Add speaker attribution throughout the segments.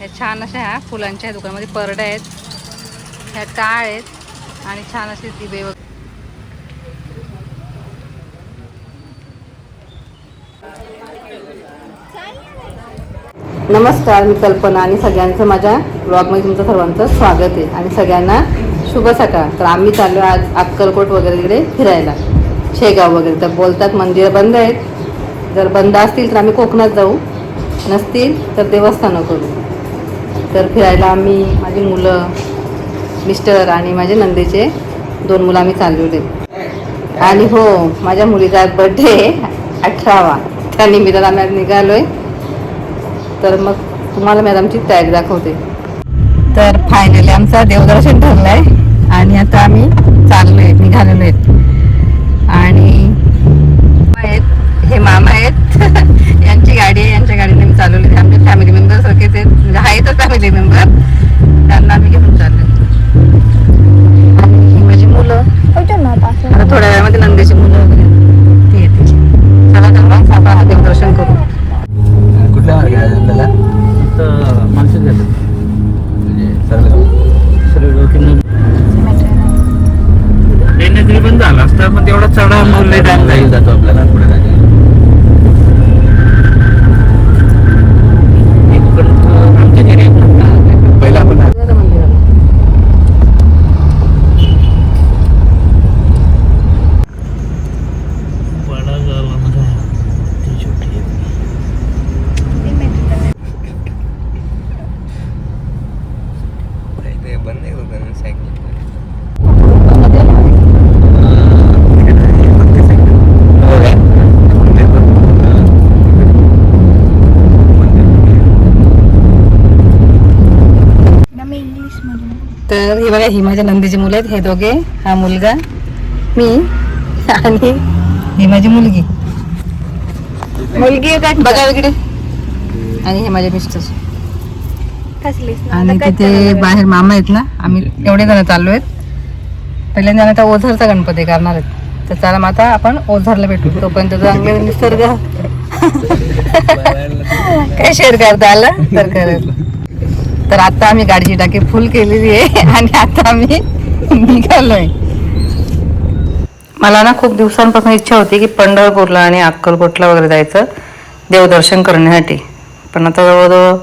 Speaker 1: ह्या छान अशा ह्या फुलांच्या दुकानामध्ये परड्या आहेत. ह्या टाळ आहेत आणि छान असे दिवे वगैरे. नमस्कार मी कल्पना आणि सगळ्यांचं माझ्या ब्लॉगमध्ये तुमचं सर्वांचं स्वागत आहे. आणि सगळ्यांना शुभ सकाळ. तर आम्ही चाललो आज अक्कलकोट वगैरे इकडे फिरायला. शेगाव वगैरे. तर बोलतात मंदिरं बंद आहेत. जर बंद असतील तर आम्ही कोकणात जाऊ. नसतील तर देवस्थानं करू. तर फिरायला आम्ही माझी मुलं मिस्टर आणि माझे नंदेचे दोन मुलं आम्ही चाललेले आणि हो माझ्या मुलीचा आज बड्डे अठरावा. त्या निमित्तानं आम्ही आज आहे तर मग तुम्हाला मॅडमची तयारी दाखवते. तर फायनली आमचा देवदर्शन ठरलं आहे आणि आता आम्ही चाललोय निघालेलो आहेत आणि आहेत हे मामा आहेत. चालवली आहे. आमचे फॅमिली मेंबर सारखेच आहेत. म्हणजे आहेतच फॅमिली मेंबर त्यांना आम्ही घेऊन चाललोय. आणि ही माझी मुलं. आता थोड्या वेळामध्ये नंदेची मुलं वगैरे. ती येते चला तर मग आपण आता देवदर्शन करू.
Speaker 2: कुठल्या मार्गे आहे आपल्याला?
Speaker 3: माणसं जातात
Speaker 2: म्हणजे सरळ
Speaker 3: सर्व ट्रेन तरी पण झाला असता पण तेवढा चढा
Speaker 2: जाईल जातो आपल्याला. पुढे जायचं
Speaker 3: आमच्या घरी
Speaker 2: पहिला आपण
Speaker 1: झालं मंदिराला.
Speaker 3: बडा झाला माझा ती छोटी आहे.
Speaker 2: ते बंद आहे दुकान सायकल
Speaker 1: तर हे माझ्या नंदीची मुलं आहेत हे दोघे हा मुलगा मी आणि ही माझी मुलगी. मुलगी बघा इकडे. आणि हे माझे मिस्टर आणि तिथे बाहेर मामा आहेत ना आम्ही एवढे जण चाललो आहेत. पहिल्यांदा आता ओझरचा गणपती करणार आहेत. तर चला मग आता आपण ओझरला भेटू. तोपर्यंत चांगले निसर्ग. काय शेअर करता आलं? तर करेल तर आता आम्ही गाडीची टाकी फुल केलेली आहे आणि आता आम्ही निघालोय. मला ना खूप दिवसांपासून इच्छा होती की पंढरपूरला आणि अक्कलकोटला वगैरे जायचं देवदर्शन करण्यासाठी. पण आता जवळजवळ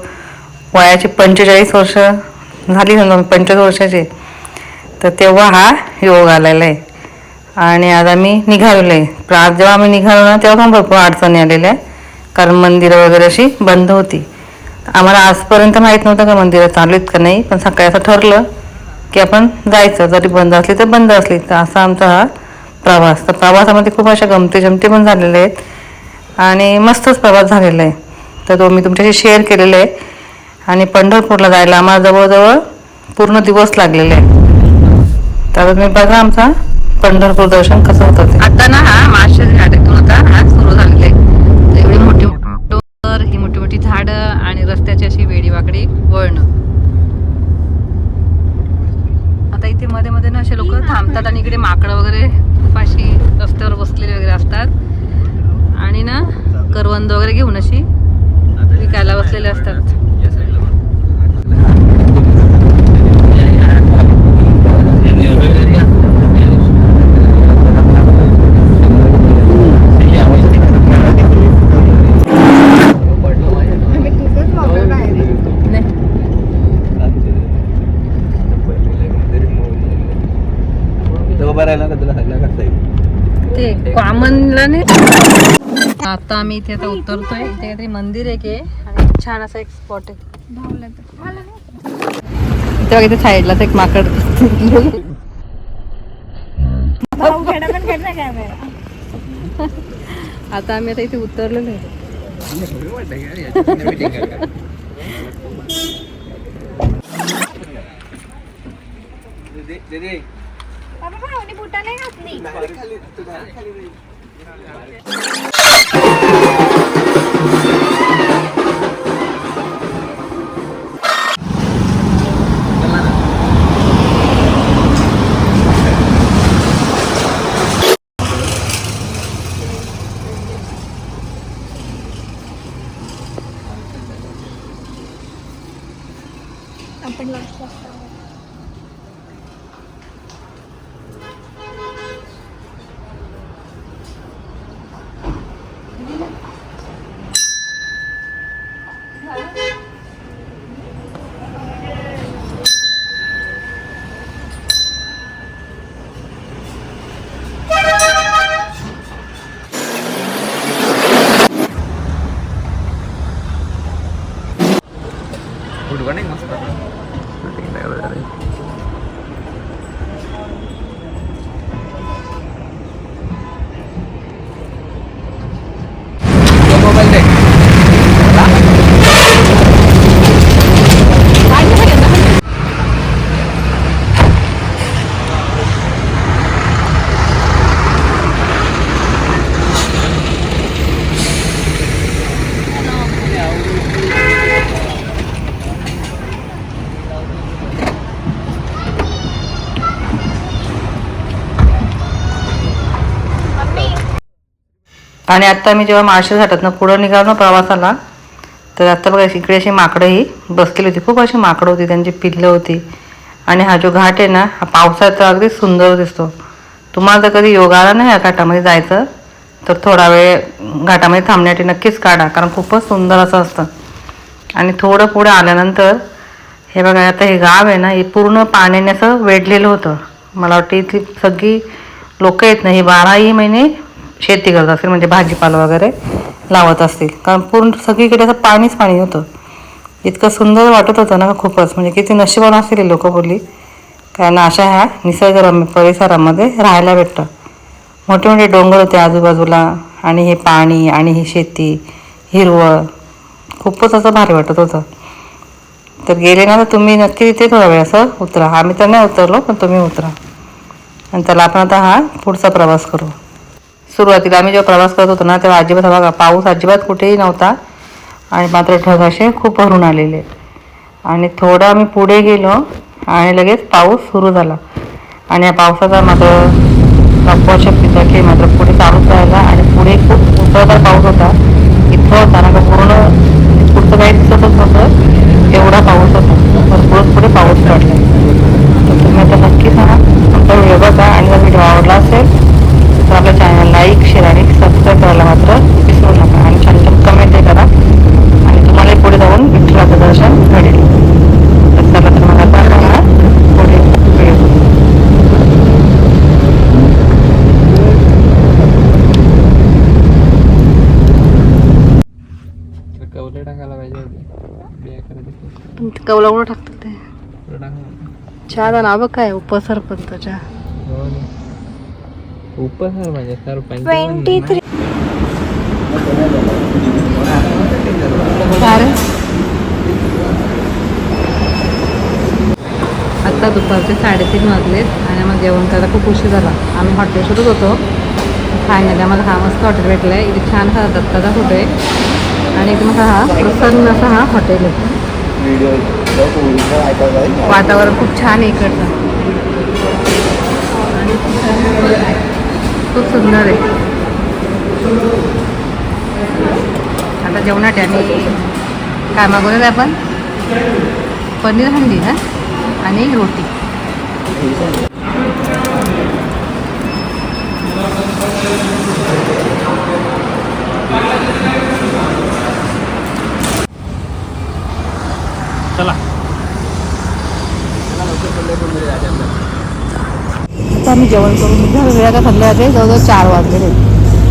Speaker 1: वयाची पंचेचाळीस वर्ष झाली समजा पंचवीस वर्षाची तर तेव्हा हा योग आलेला आहे. आणि आज आम्ही निघालेलो आहे पण आज जेव्हा आम्ही निघालो ना तेव्हा पण भरपूर अडचणी आलेल्या आहे कारण मंदिरं वगैरे अशी बंद होती. आम्हाला आजपर्यंत माहीत नव्हतं का मंदिर चालू आहेत का नाही पण सकाळी असं ठरलं की आपण जायचं. जरी बंद असली तर बंद असली. तर असा आमचा हा प्रवास. तर प्रवासामध्ये खूप अशा गमती जमती पण झालेल्या आहेत. आणि मस्तच प्रवास झालेला आहे. तर तो मी तुमच्याशी शेअर केलेला आहे. आणि पंढरपूरला जायला आम्हाला जवळजवळ पूर्ण दिवस लागलेले आहे तर तुम्ही बघा आमचा पंढरपूर दर्शन कसं होतं आता ना हा माळशेज घाटातून आता डोंगर ही मोठी मोठी झाडं आणि रस्त्याची अशी वेडी वाकडी वळणं. आता इथे मध्ये मध्ये ना असे लोक थांबतात आणि इकडे माकडं वगैरे खूप अशी रस्त्यावर बसलेली वगैरे असतात. आणि ना करवंद वगैरे घेऊन अशी विकायला बसलेले असतात. आता आम्ही इथे आता उतरतोय. इथे काहीतरी मंदिर एक आहे आणि छान असा एक स्पॉट आहे. इथे इथे साईडलाच एक माकड आता आम्ही आता इथे
Speaker 4: उतरलो नाही बुटा
Speaker 2: नाही घातली Thank you.
Speaker 5: आणि आत्ता मी जेव्हा माळशे घाटातनं पुढं निघालो ना प्रवासाला तर आत्ता बघा इकडे अशी माकडंही बसलेली होती. खूप अशी माकडं होती त्यांची पिल्लं होती. आणि हा जो घाट आहे ना हा पावसाळ्यात तर अगदी सुंदर दिसतो. तुम्हाला जर कधी योग आला नाही या घाटामध्ये जायचं तर थोडा वेळ घाटामध्ये थांबण्यासाठी नक्कीच काढा कारण खूपच सुंदर असं असतं. आणि थोडं पुढे आल्यानंतर हे बघा आता हे गाव आहे ना हे पूर्ण पाण्याने असं वेढलेलं होतं. मला वाटतं इथली सगळी लोकं येत नाही. बाराही महिने शेती करत असतील म्हणजे भाजीपाला वगैरे लावत असतील. कारण पूर्ण सगळीकडे असं पाणीच पाणी होतं. इतकं सुंदर वाटत होतं ना खूपच. म्हणजे किती नशिबान असतील लोक बोलली. कारण अशा ह्या निसर्गरम्य परिसरामध्ये राहायला भेटतं. मोठे मोठे डोंगर होते आजूबाजूला. आणि हे पाणी आणि ही शेती हिरवळ. खूपच असं भारी वाटत होतं. तर गेले ना तर तुम्ही नक्की तिथे थोडा वेळ असं उतरा. आम्ही तर नाही उतरलो पण तुम्ही उतरा. आणि त्याला आपण आता हा पुढचा प्रवास करू. सुरुवातीला आम्ही जेव्हा प्रवास करत होतो ना तेव्हा अजिबात हा बघा पाऊस अजिबात कुठेही नव्हता. आणि मात्र ढग असे खूप भरून आलेले. आणि थोडं आम्ही पुढे गेलो आणि लगेच पाऊस सुरू झाला. आणि या पावसाचा मात्र लपवा की मात्र पुढे चालूच राहिला. आणि पुढे खूप मुसळधार पाऊस होता. इतका होता ना का पूर्ण पुढचं काही दिसतच नव्हतं. एवढा पाऊस होता. भरपूरच पुढे पाऊस पडला. तर तुम्ही आता नक्की सांगा तुमचा व्हिडिओ बघा आणि जर व्हिडिओ आवडला असेल तर आपल्या चॅनल लाईक शेअर आणि सबस्क्राईब करायला मात्र विसरू नका. आणि छान छान कमेंटही करा. आणि तुम्हाला पुढे जाऊन विठ्ठलाचं दर्शन घडेल. तर चला तर मला बघा पुढे
Speaker 2: कवले टाकायला पाहिजे
Speaker 5: कवला कुठं टाकतात ते.
Speaker 2: टाका
Speaker 5: चहा नाव काय उपसरपंचच्या
Speaker 2: हो. ना. म्हणजे सरपंच
Speaker 4: ट्वेंटी थ्री
Speaker 5: आत्ता दुपारचे साडेतीन वाजलेत आणि मग जेवण करायला खूप उशीर झाला. आम्ही हॉटेल शोधत होतो. फायनली आम्हाला हा मस्त हॉटेल भेटला आहे इथे छान असा दत्ताचा फोटो आहे. आणि एकदम असा हा प्रसन्न असा हा हॉटेल आहे. वातावरण खूप छान आहे इकडचं. आणि खूप सुंदर आहे. आता जेवणात आणि काय मागवलं आपण? पनीर हंडी हा? आणि रोटी.
Speaker 3: चला.
Speaker 5: आता आम्ही जेवण करून घर वेळा का संध्याकाळचे जवळजवळ चार वाजलेले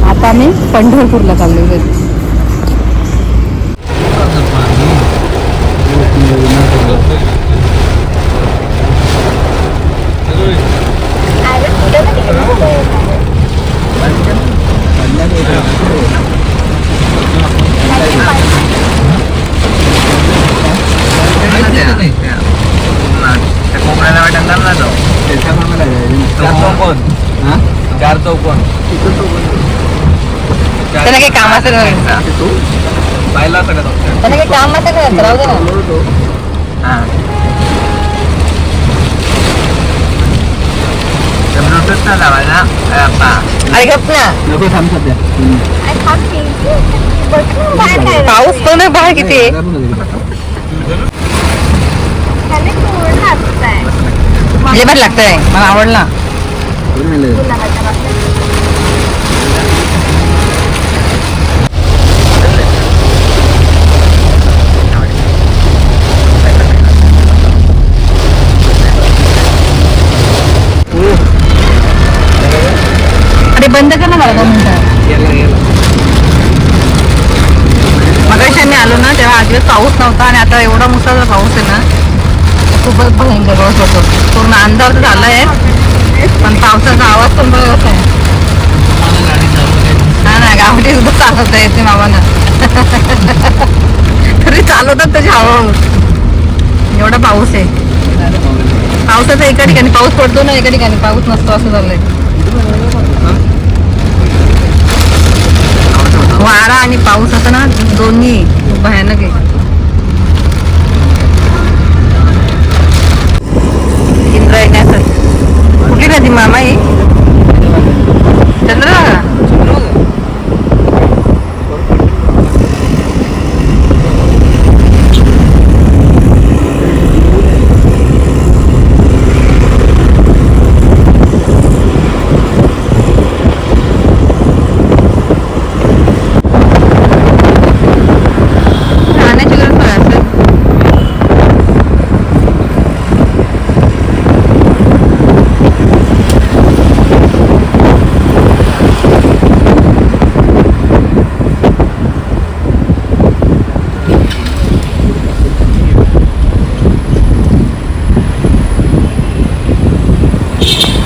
Speaker 5: आता आम्ही पंढरपूरला चाललेलो आहे
Speaker 4: अरे पुढे तर तिकडे
Speaker 2: कोकणाला वाटेल ना जाऊ चार चौकोन चार चौकोन
Speaker 5: त्याला काही कामाचं नाही
Speaker 2: तू पाहिला होता का तो?
Speaker 5: त्याला काही कामाचं नाही राहू दे ना
Speaker 2: हा. तर ब्लूटूथ ना लावायला अप्पा
Speaker 5: अरे गप ना
Speaker 2: नको थांब सध्या
Speaker 4: आणि थांब की. बसून बाहेर काय
Speaker 5: पाऊस पण आहे बाहेर किती? आहे
Speaker 4: खाली
Speaker 1: लय भारी लागतंय. मला आवडला. आता पाऊस आहे ना खूपच भयंकर पाऊस होतो. पूर्ण अंधार झाला आहे पण पावसाचा आवाज पण बघत आहे. हा ना गावठी सुद्धा चालवता येते मामाना. तरी चालवतात त्याची हळूहळू. एवढा पाऊस आहे. पावसाचा एका ठिकाणी पाऊस पडतो ना एका ठिकाणी पाऊस नसतो असं झालंय. वारा आणि पाऊस असं ना दोन्ही भयानक आहे. कुठली नदी मामा ही चंद्रभागा राहण्याची गरज काय असेल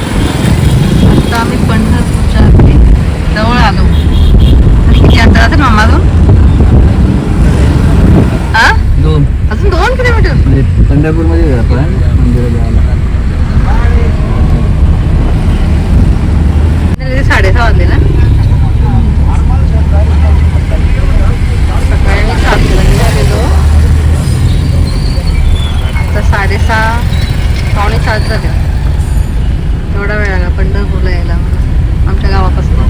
Speaker 1: आता आम्ही पंढरपूरच्या अगदी जवळ आलो आणि किती अंतर असेल मामा अजून आ
Speaker 2: दोन
Speaker 1: अजून दोन किलोमीटर
Speaker 2: म्हणजे पंढरपूरमध्ये आपण मंदिरात जायला
Speaker 1: साडेसहा वाजले ना सकाळी मी सातला निघालेलो आता साडेसहा पावणे सात झाले. एवढा वेळ लागला पंढरपूरला यायला. आमच्या गावापासून.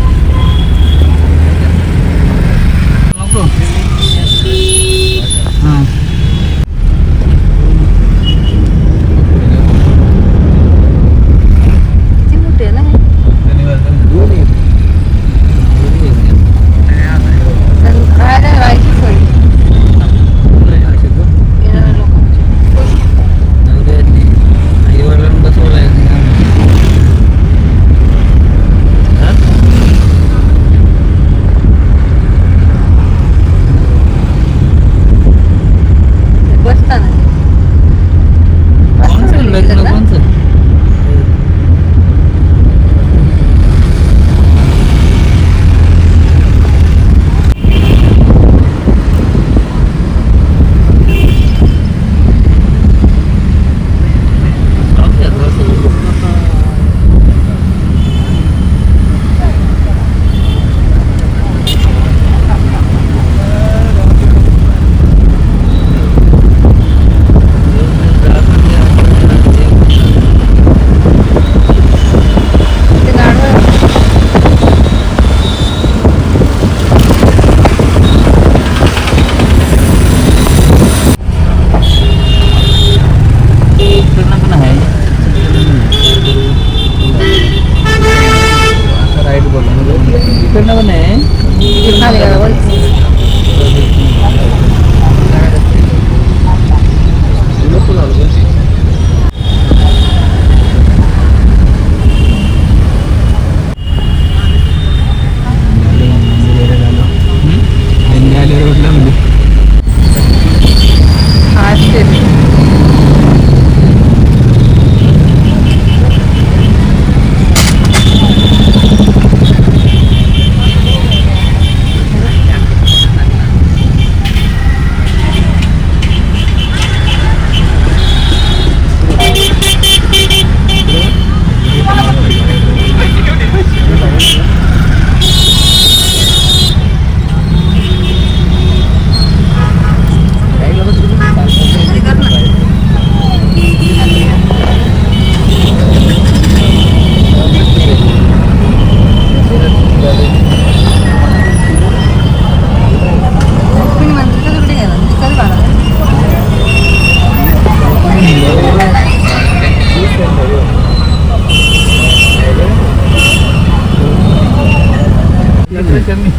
Speaker 1: पोलिसांनी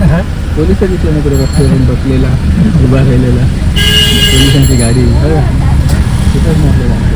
Speaker 2: पोलीस बसले बसलेला उभा राहिलेला पोलिसांची गाडी हो.
Speaker 1: कुठंच नाही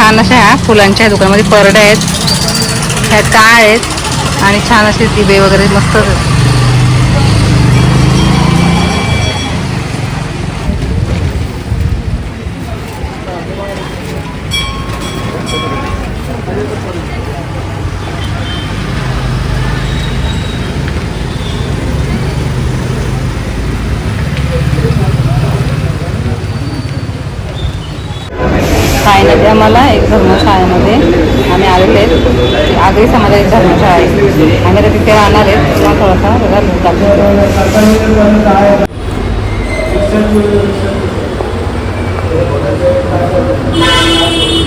Speaker 1: छान अशा ह्या फुलांच्या दुकानामध्ये परड्या आहेत ह्या टाळ आहेत आणि छान असे दिवे वगैरे मस्त फायनली आम्हाला एक धर्मशाळेमध्ये आम्ही आलेले आहेत आगरी समाजात एक धर्मशाळा आहे आम्ही आता तिथे राहणार थोडासा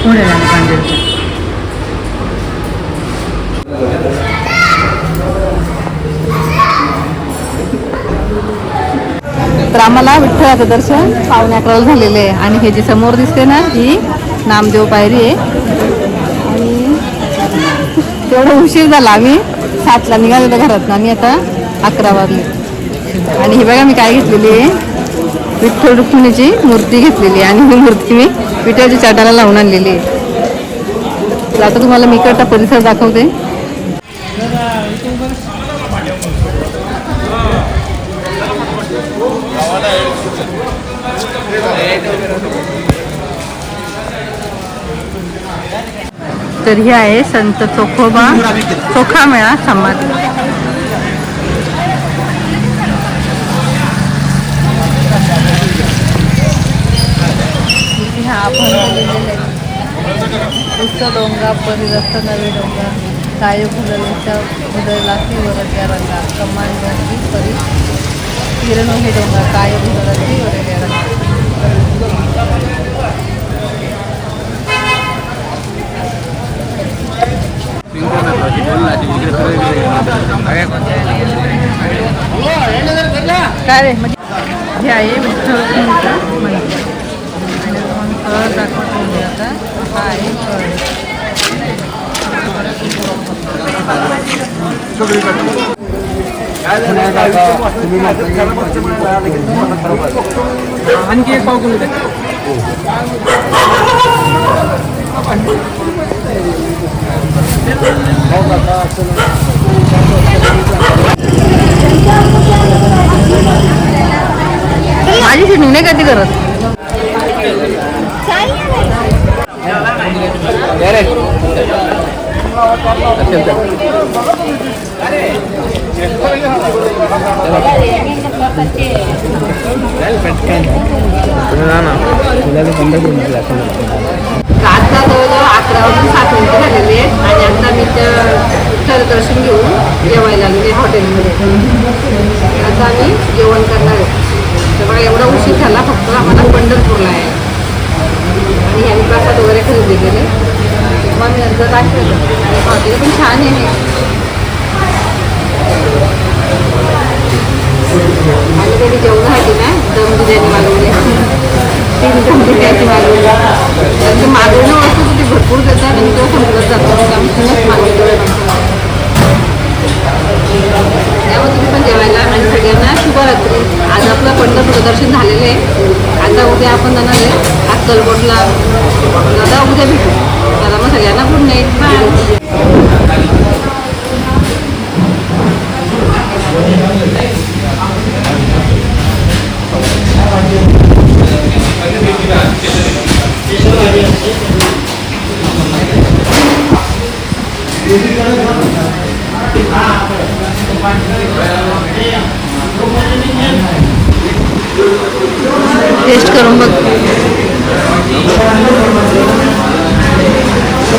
Speaker 1: पुढे पांढरच्या तर आम्हाला विठ्ठलाचं दर्शन पावणे अकराला झालेलं आहे. आणि हे जी समोर दिसते ना ही नामदेव पायरी आहे. आणि तेवढा उशीर झाला आम्ही. सातला निघालेलो घरात आणि आता अकरा वाजले आणि हे बघा मी काय घेतलेली आहे? विठ्ठल रुक्मिणीची मूर्ती घेतलेली आहे. आणि ही मूर्ती मी विठ्ठलच्या चाटाला लावून आणलेली आहे. तर आता तुम्हाला मी इकडचा परिसर दाखवते. तर हे आहे संत चोखोबा चोखा मेळा समाज. हा आपण उच्च डोंगा परिरस्त नवे डोंगा. काय फुललेच्या फुलला की वरत्या रंगा. कमान डोंगी परी किरण हे डोंगा काय फुलला ती रंगा. काय रे म्हणजे हे आहे विठ्ठल आणि दाखवतो आता हा आहे
Speaker 2: आणखी एक पाव द्या.
Speaker 1: माझी शिटणी नाही कधी करत
Speaker 2: द्या रे. असेल तर. तुम्ही जा ना
Speaker 1: अकरा वाजून सात मिनिटं झालेली आहेत आणि आता मी तर दर्शन घेऊन जेवायला आलेले हॉटेलमध्ये. आता आम्ही जेवण करणार आहे. तर बघा एवढा उशीर झाला फक्त आम्हाला पंढरपूरला आहे आणि ह्यांनी प्रसाद वगैरे खरेदी केले. मग मी नंतर दाखवलं आणि हॉटेल पण छान आहे. आणि त्यांनी जेवणासाठी ना दम बिर्याणी मागवली तीन दम बिर्याणी मागवली त्यांची मागवणं वस्तू ते भरपूर देतात आणि तो समजत जातो. मग आम्ही त्यामुळे तुम्ही पण जेवायला आणि सगळ्यांना शुभरात्री. आज आपलं पंढर प्रदर्शन झालेलं आहे. आता उद्या आपण जाणार आहे अक्कलकोटला. दादा उद्या भेटू. दादा मग सगळ्यांना गुड नाईट. बाय. टेस्ट करून बघ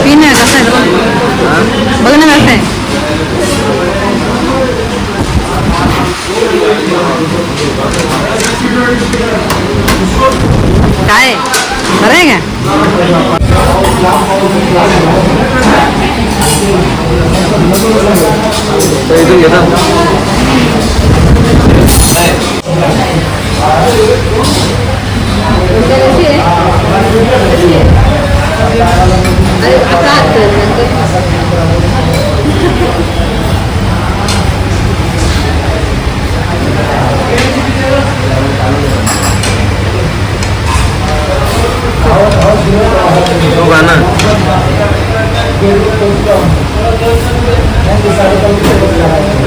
Speaker 1: पी ना कसं आहे बघ. बघ ना कसं आहे काय आहे? बरं आहे का
Speaker 2: इथून घेता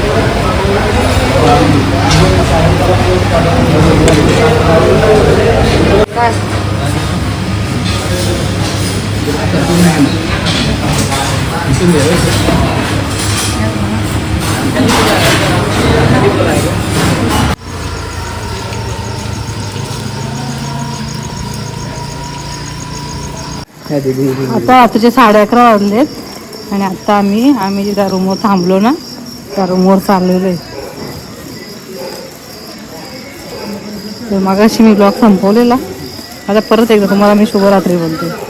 Speaker 1: आता तुझे साडे अकरा वाजलेत आणि आता आम्ही आम्ही ज्या रूमवर थांबलो ना त्या रूमवर चाललेलो आहे. तर मागाशी मी ब्लॉग संपवलेला. आता परत एकदा तुम्हाला मी शुभरात्री बोलते.